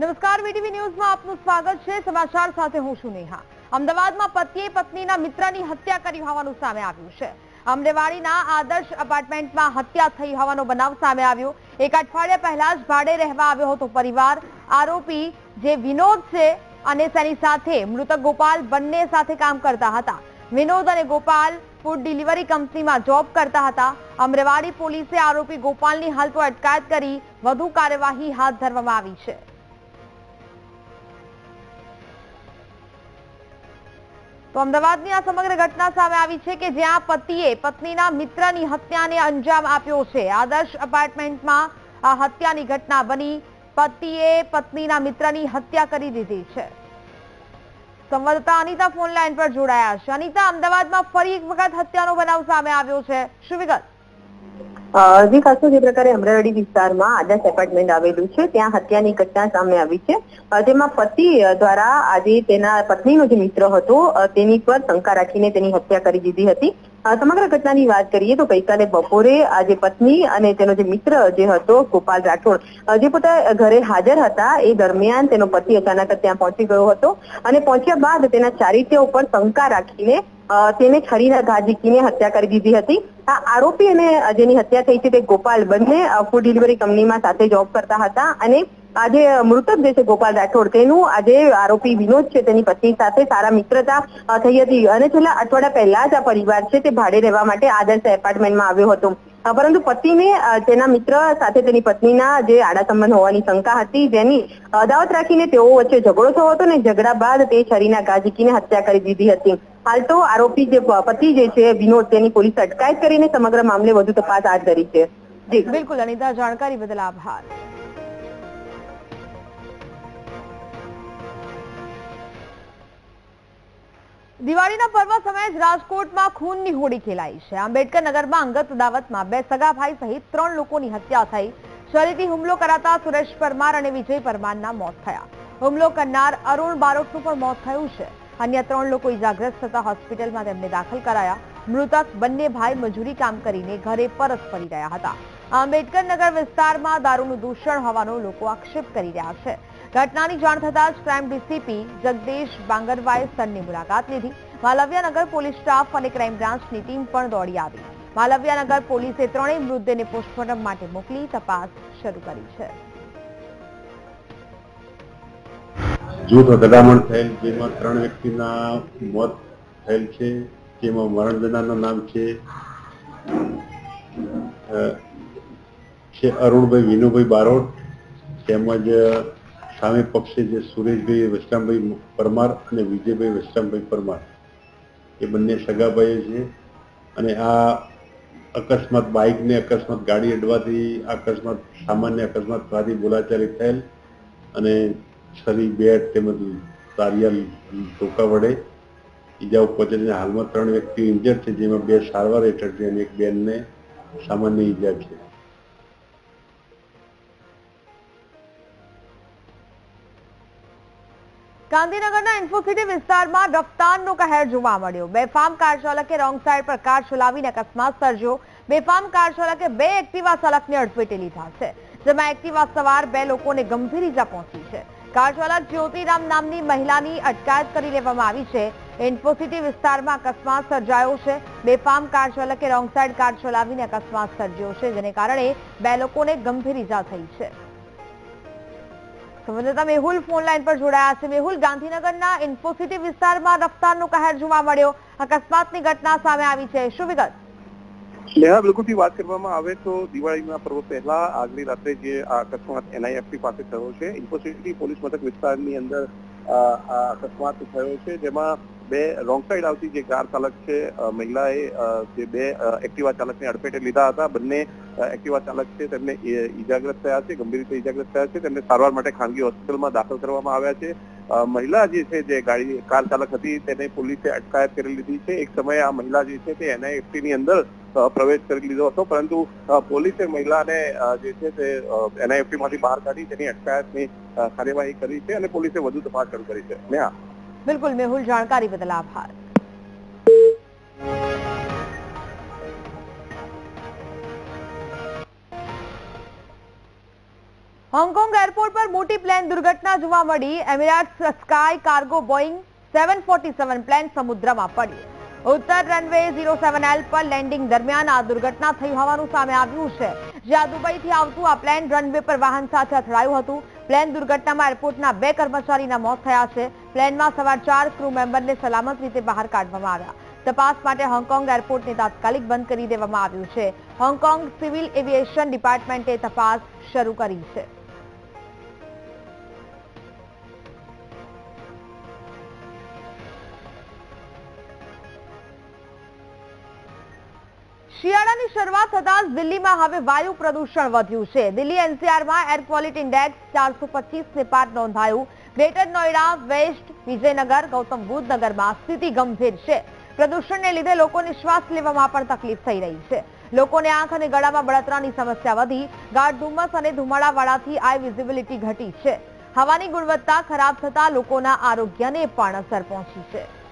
નમસ્કાર વીટીવી ન્યૂઝમાં આપનું સ્વાગત છે. સમાચાર સાથે હું છું નેહા. અમદાવાદમાં પતિએ પત્નીના મિત્રની હત્યા કરી હોવાનું સામે આવ્યું છે. અમરેવાડીના આદર્શ એપાર્ટમેન્ટમાં હત્યા થઈ હોવાનો બનાવ સામે આવ્યો. એક અઠવાડિયા પહેલા જ ભાડે રહેવા આવ્યો હતો પરિવાર. આરોપી જે વિનોદ છે અને તેની સાથે મૃતક ગોપાલ બંને સાથે કામ કરતા હતા. વિનોદ અને ગોપાલ ફૂડ ડિલિવરી કંપનીમાં જોબ કરતા હતા. અમરેવાડી પોલીસે આરોપી ગોપાલની હાલ તો અટકાયત કરી વધુ કાર્યવાહી હાથ ધરવામાં આવી છે. તો અમદાવાદની આ સમગ્ર ઘટના સામે આવી છે કે જ્યાં પતિએ પત્નીના મિત્રની હત્યાને અંજામ આપ્યો છે. આદર્શ અપાર્ટમેન્ટમાં આ હત્યાની ઘટના બની. પતિએ પત્નીના મિત્રની હત્યા કરી દીધી છે. સંવાદદાતા અનિતા ફોન લાઈન પર જોડાયા છે. અનિતા, અમદાવાદમાં ફરી એક વખત હત્યાનો બનાવ સામે આવ્યો છે. શું વિગત? જી ખાસો જે પ્રકારે અમરાવડી વિસ્તારમાં આદર્શ એપાર્ટમેન્ટ આવેલું છે, ત્યાં હત્યાની ઘટના સામે આવી છે. જેમાં પતિ દ્વારા આજે તેના પત્નીનો જે મિત્ર હતો તેની પર શંકા રાખીને તેની હત્યા કરી દીધી હતી. સમગ્ર ઘટનાની વાત કરીએ તો ગઈકાલે બપોરે આજે પત્ની અને તેનો જે મિત્ર જે હતો, ગોપાલ રાઠોડ જે પોતા ઘરે હાજર હતા, એ દરમિયાન તેનો પતિ અચાનક ત્યાં પહોંચી ગયો હતો અને પહોંચ્યા બાદ તેના ચારિત્ર્ય ઉપર શંકા રાખીને તેને છરીના ઘા ઝીકીને હત્યા કરી દીધી હતી. આ આરોપી અને જેની હત્યા થઈ છે તે ગોપાલ બંને ફૂડ ડિલિવરી કંપનીમાં સાથે જોબ કરતા હતા અને આજે મૃતક જે છે ગોપાલ રાઠોડ, તેનું આજે આરોપી વિનોદ છે, તેની પત્ની સાથે સારા મિત્રતા થઈ હતી. અને છેલ્લા અઠવાડિયા પહેલા જ આ પરિવાર છે તે ભાડે રહેવા માટે આદર્શ એપાર્ટમેન્ટમાં આવ્યો હતો. પરંતુ પતિને તેના મિત્ર સાથે તેની પત્નીના જે આડા સંબંધ હોવાની શંકા હતી, જેની અદાવત રાખીને તેઓ વચ્ચે ઝઘડો થયો હતો ને ઝઘડા બાદ તે છરીના ઘા ઝીકીને હત્યા કરી દીધી હતી. હાલ તો આરોપી જે પતિ જે છે, વિનોદ, તેની પોલીસ અટકાયત કરીને સમગ્ર મામલે વધુ તપાસ હાથ ધરી છે. જી. બિલકુલ, અનિતા, જાણકારી બદલ આભાર. દિવાળીના પર્વ સમયે જ રાજકોટમાં ખૂનની હોળી ખેલાઈ છે. આંબેડકર નગરમાં અંગત અદાવતમાં બે સગા ભાઈ સહિત ત્રણ લોકોની હત્યા થઈ. શરીરથી હુમલો કરાતા સુરેશ પરમાર અને વિજય પરમારના મોત થયા. હુમલો કરનાર અરુણ બારોટનું પણ મોત થયું છે. અન્ય ત્રણ લોકો ઇજાગ્રસ્ત થતા હોસ્પિટલમાં તેમને દાખલ કરાયા. મૃતક બંને ભાઈ મજૂરી કામ કરીને ઘરે પરત ફરી રહ્યા હતા. આંબેડકર નગર વિસ્તારમાં દારૂનું દૂષણ હોવાનો લોકો આક્ષેપ કરી રહ્યા છે. ઘટનાની જાણ થતાં જ ક્રાઇમ ડીસીપી જગદીશ બાંગરવાએ સ્થળની મુલાકાત લીધી. માલવ્યાનગર પોલીસ સ્ટાફ અને ક્રાઇમ બ્રાન્ચની ટીમ પણ દોડી આવી. માલવ્યાનગર પોલીસે ત્રણેય મૃતદેહને પોસ્ટમોર્ટમ માટે મોકલી તપાસ શરૂ કરી છે. જૂથ અથડામણ થયેલ, જેમાં ત્રણ વ્યક્તિના મોત થયેલ છે, જેમાં મરણ જનારનું નામ છે અરુણભાઈ, વિનુભાઈ બારોટ, તેમજ સામે પક્ષે જે સુરેશભાઈ વૈષ્ણવભાઈ પરમાર અને વિજયભાઈ વૈષ્ણવભાઈ પરમાર. એ બંને સગાભાઈઓ છે અને આ અકસ્માત બાઇકને અકસ્માત ગાડી અડવાથી, અકસ્માત સામાન્ય અકસ્માત થવાથી બોલાચાલી થયેલ અને છરી, બેટ તેમજ તારિયા ટોકા વડે ઈજાઓ પહોંચેલી હાલમાં ત્રણ વ્યક્તિઓ ઇન્જર્ડ છે, જેમાં બે સારવાર હેઠળ છે અને એક બેનને સામાન્ય ઈજા છે. ગાંધીનગરના ઇન્ફોસિટી વિસ્તારમાં રફતારનો કહેર જોવા મળ્યો. બેફામ કાર રોંગ સાઈડ પર કાર ચલાવીને અકસ્માત સર્જ્યો. બેફામ કાર બે એક્ટિવા ચાલકને અડફેટે લીધા છે, જેમાં એક્ટિવા સવાર બે લોકોને ગંભીર ઈજા પહોંચી છે. કાર જ્યોતિરામ નામની મહિલાની અટકાયત કરી લેવામાં આવી છે. ઇન્ફોસિટી વિસ્તારમાં અકસ્માત સર્જાયો છે. બેફામ કાર ચાલકે રોંગ સાઈડ કાર ચલાવીને અકસ્માત સર્જ્યો છે, જેને કારણે બે લોકોને ગંભીર ઈજા થઈ છે. સંવાદદાતા મેહુલ ફોન લાઈન પર જોડાયા છે. મેહુલ, ગાંધીનગરના ઇન્ફોસિટી વિસ્તારમાં રફતારનો કહેર જોવા મળ્યો. અકસ્માતની ઘટના સામે આવી છે. શું વિગત? નેહા બિલકુલથી વાત કરવામાં આવે તો દિવાળીના પર્વ પહેલા આગલી રાત્રે જે અકસ્માત એનઆઈએફટી પાસે થયો છે, ઇન્ફોસિટી પોલીસ મથક વિસ્તારની અંદર આ અકસ્માત થયો છે, જેમાં બે રોંગ સાઈડ આવતી જે કાર ચાલક છે મહિલાએ જે બે એક્ટિવા ચાલકને અડફેટે લીધા હતા, બંને એક્ટિવા ચાલક છે, તેમને ઈજાગ્રસ્ત થયા છે, ગંભીર રીતે ઈજાગ્રસ્ત થયા છે, તેમને સારવાર માટે ખાનગી હોસ્પિટલમાં દાખલ કરવામાં આવ્યા છે. મહિલા જે છે, જે ગાડી, કાર ચાલક હતી, તેને પોલીસે અટકાયત કરી લીધી છે. એક સમયે આ મહિલા જે છે, તે એનઆઈએફટી ની અંદર પ્રવેશ કરી લીધો હતો, પરંતુ પોલીસે મહિલાને જે છે, તે એનઆઈએફટી માંથી બહાર કાઢી તેની અટકાયતની કાર્યવાહી કરી છે અને પોલીસે વધુ તપાસ શરૂ કરી છે. નેહા બિલકુલ મેહુલ જાણકારી બદલ આભાર હોંગકોંગ એરપોર્ટ પર મોટી પ્લેન દુર્ઘટના જોવા મળી Emirates Sky Cargo Boeing seven plane સમુદ્રમાં પડ્યું ઉત્તર રનવે ઝીરો સેવન એલ પર લેન્ડિંગ દરમિયાન આ દુર્ઘટના થઈ હોવાનું સામે આવ્યું છે જ્યાં દુબઈથી આવતું આ પ્લેન રનવે પર વાહન સાથે અથડાયું હતું। પ્લેન દુર્ઘટનામાં એરપોર્ટના બે કર્મચારીના મોત થયા છે। પ્લેનમાં સવાર ચાર ક્રૂ મેમ્બરને સલામત રીતે બહાર કાઢવામાં આવ્યા. તપાસ માટે હોંગકોંગ એરપોર્ટને તાત્કાલિક બંધ કરી દેવામાં આવ્યું છે. હોંગકોંગ સિવિલ એવિએશન ડિપાર્ટમેન્ટે તપાસ શરૂ કરી છે. શિયાળાની શરૂઆત થતા દિલ્હીમાં હવે વાયુ પ્રદૂષણ વધ્યું છે. દિલ્હી એનસીઆરમાં એર ક્વોલિટી ઇન્ડેક્સ ચારસો ને પાર નોંધાયું. ગ્રેટર નોઈડા, વેસ્ટ, વિજયનગર, ગૌતમ બુદ્ધ નગરમાં સ્થિતિ ગંભીર છે. પ્રદૂષણને લીધે લોકોને શ્વાસ લેવામાં પણ તકલીફ થઈ રહી છે. લોકોને આંખ અને ગળામાં બળતરાની સમસ્યા વધી, ગાઢ ધુમ્મસ અને ધુમાડાવાળાથી આઈ વિઝિબિલિટી ઘટી છે. હવાની ગુણવત્તા ખરાબ થતા લોકોના આરોગ્યને પણ અસર પહોંચી છે.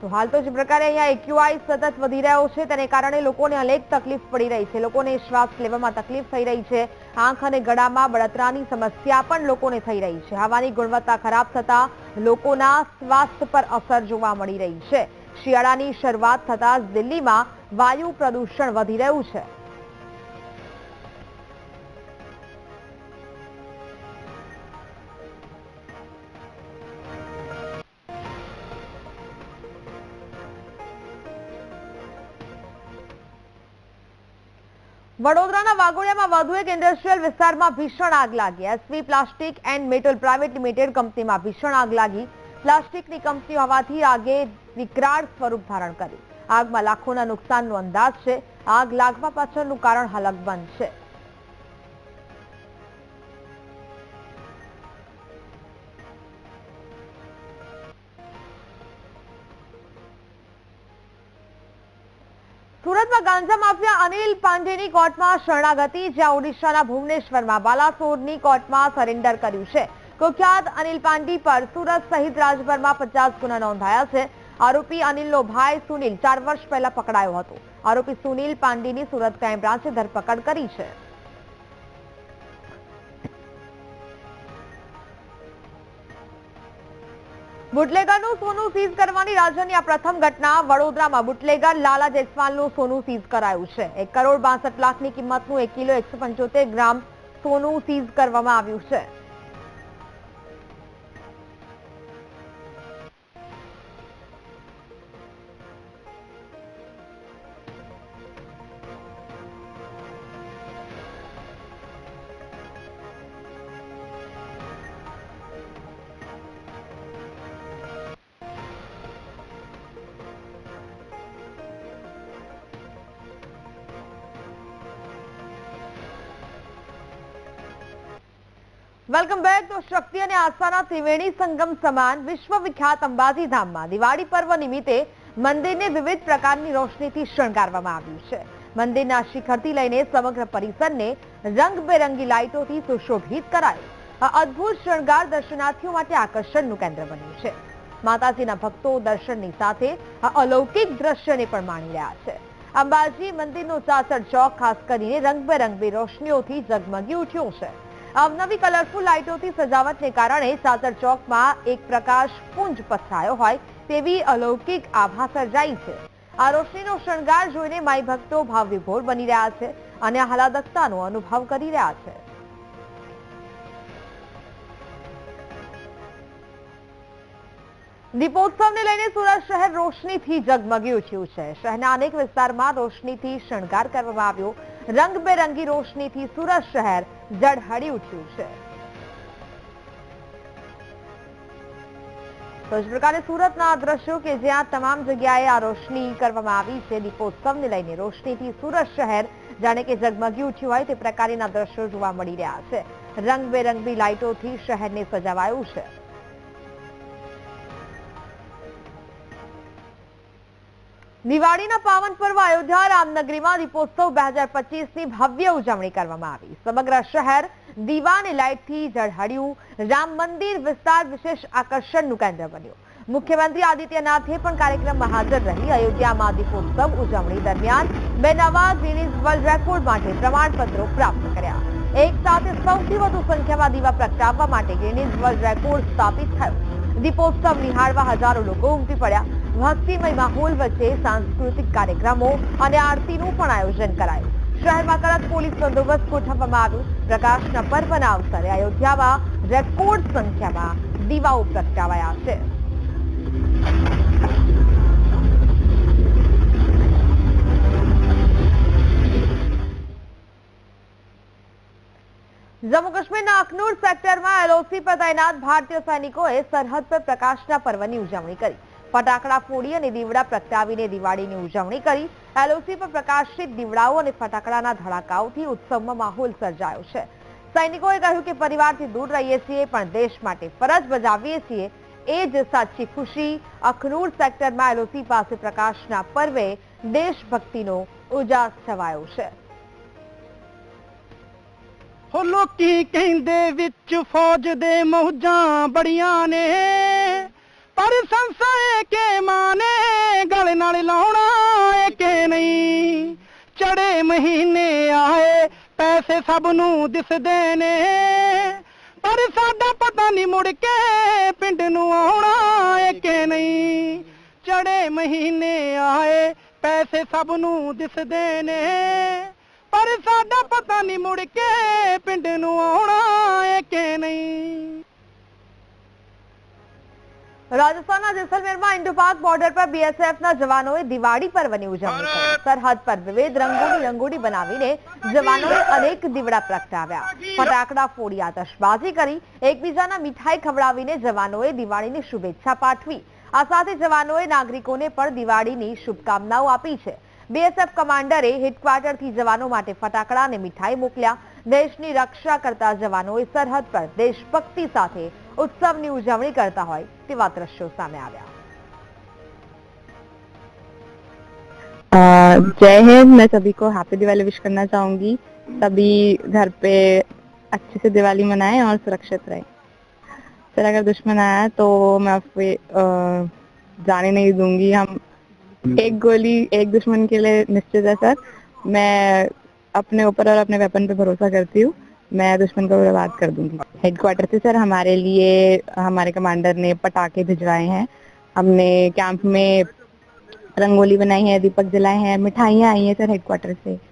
તો હાલ તો જે પ્રકારે અહીંયા એક્યુઆઈ સતત વધી રહ્યો છે, તેને કારણે લોકોને અનેક તકલીફ પડી રહી છે. લોકોને શ્વાસ લેવામાં તકલીફ થઈ રહી છે. આંખ અને ગળામાં બળતરાની સમસ્યા પણ લોકોને થઈ રહી છે. હવાની ગુણવત્તા ખરાબ થતા લોકોના સ્વાસ્થ્ય પર અસર જોવા મળી રહી છે. શિયાળાની શરૂઆત થતા દિલ્હીમાં વાયુ પ્રદૂષણ વધી રહ્યું છે. વડોદરાના વાઘોડિયામાં વધુ એક ઇન્ડસ્ટ્રીયલ વિસ્તારમાં ભીષણ આગ લાગી. SV plastic and metal private limited કંપનીમાં ભીષણ આગ લાગી. પ્લાસ્ટિકની કંપની હોવાથી આગે વિકરાળ સ્વરૂપ ધારણ કર્યું. આગમાં લાખોના નુકસાનનો અંદાજ છે. આગ લાગવા પાછળનું કારણ હલકબંધ છે સુરતમાં ગાંજા માફિયા અનિલ પાંડેની કોર્ટમાં શરણાગતિ, જ્યાં ઓડિશાના ભુવનેશ્વરમાં બાલાસોરની કોર્ટમાં સરેન્ડર કર્યું છે. કુખ્યાત અનિલ પાંડી પર સુરત સહિત રાજ્યભરમાં પચાસ ગુના નોંધાયા છે. આરોપી અનિલનો ભાઈ સુનિલ ચાર વર્ષ પહેલા પકડાયો હતો. આરોપી સુનિલ પાંડીની સુરત ક્રાઇમ બ્રાન્ચે ધરપકડ કરી છે. બુટલેગરનું સોનું સીઝ કરવાની રાજ્યની આ પ્રથમ ઘટના વડોદરામાં. બુટલેગર લાલા જયસ્વાલનું સોનું સીઝ કરાયું છે. એક કરોડ બાસઠ લાખની કિંમતનું એક કિલો એકસો ગ્રામ સોનું સીઝ કરવામાં આવ્યું છે. વેલકમ બેક તો શક્તિ અને આસ્થાના ત્રિવેણી સંગમ સમાન વિશ્વવિખ્યાત અંબાજી ધામમાં દિવાળી પર્વ નિમિત્તે મંદિરને વિવિધ પ્રકારની રોશનીથી શણગારવામાં આવ્યું છે. મંદિરના શિખરથી લઈને સમગ્ર પરિસરને રંગબેરંગી લાઇટોથી સુશોભિત કરાયું. આ અદ્ભુત શણગાર દર્શનાર્થીઓ માટે આકર્ષણનું કેન્દ્ર બન્યું છે. માતાજીના ભક્તો દર્શનની સાથે આ અલૌકિક દ્રશ્યને પણ માણી રહ્યા છે. અંબાજી મંદિરનો ચાસર ચોક ખાસ કરીને રંગબેરંગી રોશનીઓથી ઝગમગી ઉઠ્યું છે. અવનવી કલરફુલ લાઇટોથી સજાવટને કારણે સાસર ચોકમાં એક પ્રકાશ પુંજ પથરાયો હોય તેવી અલૌકિક આભા સર્જાઈ છે. આ રોશનીનો શણગાર જોઈને માઈ ભક્તો ભાવ વિભોર બની રહ્યા છે અને આહલાદકતાનો અનુભવ કરી રહ્યા છે. દીપોત્સવને લઈને સુરત શહેર રોશનીથી ઝગમગી ઉઠ્યું છે. શહેરના અનેક વિસ્તારમાં રોશનીથી શણગાર કરવામાં આવ્યો. રંગબેરંગી રોશનીથી સુરત શહેર ઝળહળી ઉઠ્યું છે. તો જ પ્રકારે સુરતના દ્રશ્યો કે જ્યાં તમામ જગ્યાએ આ રોશની કરવામાં આવી છે, દીપોત્સવને લઈને રોશનીથી સુરત શહેર જાણે કે ઝગમગી ઉઠ્યું હોય તે પ્રકારના દ્રશ્યો જોવા મળી રહ્યા છે. રંગબેરંગી લાઇટોથી શહેરને સજાવાયું છે. દિવાળીના પાવન પર્વ અયોધ્યા રામનગરીમાં દીપોત્સવ બે હજાર પચીસની ભવ્ય ઉજવણી કરવામાં આવી. સમગ્ર શહેર દીવા લાઇટથી ઝળહળ્યું. રામ મંદિર વિસ્તાર વિશેષ આકર્ષણનું કેન્દ્ર બન્યું. મુખ્યમંત્રી આદિત્યનાથે પણ કાર્યક્રમમાં હાજર રહી અયોધ્યામાં દીપોત્સવ ઉજવણી દરમિયાન બે નવા ગિનીઝ વર્લ્ડ રેકોર્ડ માટે પ્રમાણપત્રો પ્રાપ્ત કર્યા. એક સાથે સૌથી વધુ સંખ્યામાં દીવા પ્રગટાવવા માટે ગિનીઝ વર્લ્ડ રેકોર્ડ સ્થાપિત થયો. દીપોત્સવ નિહાળવા હજારો લોકો ઉમટી પડ્યા. ભક્તિમય માહોલ વચ્ચે સાંસ્કૃતિક કાર્યક્રમો અને આરતીનું પણ આયોજન કરાયું. શહેરમાં કડક પોલીસ બંદોબસ્ત ગોઠવવામાં આવ્યો. પ્રકાશના પર્વના અવસરે અયોધ્યામાં રેકોર્ડ સંખ્યામાં દીવાઓ પ્રગટાવાયા છે. જમ્મુ કાશ્મીરના અખનૂર સેક્ટરમાં એલઓસી પર તૈનાત ભારતીય સૈનિકોએ સરહદ પર પ્રકાશના પર્વની ઉજવણી કરી. ફટાકડા ફોડી અને દીવડા પ્રગટાવીને દિવાળીની ઉજવણી કરી એલઓસી પર પ્રકાશિત દીવડાઓ અને ફટાકડાના ધડાકાઓથી ઉત્સવમાં માહોલ સર્જાયો છે સૈનિકોએ કહ્યું કે પરિવારથી દૂર રહીએ છીએ પણ દેશ માટે ફરજ બજાવીએ છીએ એ જ સાચી ખુશી અખનૂર સેક્ટરમાં એલઓસી પાસે પ્રકાશના પર્વે દેશભક્તિનો ઉજાસ છવાયો છે ਹੋ ਲੋਕੀ ਕਹਿੰਦੇ ਵਿੱਚ ਫੌਜ ਦੇ ਮੌਜਾਂ ਬੜੀਆਂ ਨੇ ਪਰ ਸੰਸਾਏ ਕੇ ਮਾਨੇ, ਗਲ ਨਾਲ ਲਾਉਣਾ ਏ ਨਹੀਂ। ਚੜੇ ਮਹੀਨੇ ਆਏ, ਪੈਸੇ ਸਭ ਨੂੰ ਦਿਸਦੇ ਨੇ। ਪਰ ਸਾਡਾ ਪਤਾ ਨਹੀਂ ਮੁੜ ਕੇ ਪਿੰਡ ਨੂੰ ਆਉਣਾ ਕੇ ਨਹੀਂ। ਚੜੇ ਮਹੀਨੇ ਆਏ, ਪੈਸੇ ਸਭ ਨੂੰ ਦਿਸਦੇ ਨੇ। ਪਰ ਸਾਡਾ ਪਤਾ ਨਹੀਂ ਮੁੜ ਕੇ ਪਿੰਡ ਨੂੰ ਆਉਣਾ રાજસ્થાનના જેસલમેરમાં ઇન્ડો પાક બોર્ડર પર બીએસએફના જવાનોએ દિવાળી પર્વની ઉજવણી કરી સરહદ પર વિવિધ રંગોની રંગોળી બનાવીને જવાનોએ અનેક દીવડા પ્રગટાવ્યા. ફટાકડા ફોડી આતશબાજી કરી એકબીજાના મીઠાઈ ખવડાવીને જવાનોએ દિવાળીની શુભેચ્છા પાઠવી. આ સાથે જવાનોએ નાગરિકોને પણ દિવાળીની શુભકામનાઓ આપી છે. બીએસએફ કમાન્ડરે હેડક્વાર્ટરથી જવાનો માટે ફટાકડા અને મીઠાઈ મોકલ્યા. દેશની રક્ષા કરતા જવાનોએ સરહદ પર દેશભક્તિ સાથે ઉત્સવની ઉજવણી કરતા હોય તેવા દ્રશ્યો સામે આવ્યા अ, जय हिंद मैं सभी को हैप्पी दिवाली विश करना चाहूंगी सभी घर पे अच्छे से दिवाली मनाएं और सुरक्षित रहें सर अगर दुश्मन आया तो मैं उसपे अ, जाने नहीं दूंगी हम एक गोली एक दुश्मन के लिए निश्चित है सर मैं अपने ऊपर और अपने वेपन पे भरोसा करती हूँ मैं दुश्मन को बर्बाद कर दूँगी। हेडक्वार्टर से सर, हमारे लिए, हमारे कमांडर ने पटाखे भिजवाए हैं। हमने कैंप में रंगोली बनाई है, दीपक जलाए हैं, मिठाइयाँ आई हैं सर हेडक्वार्टर से।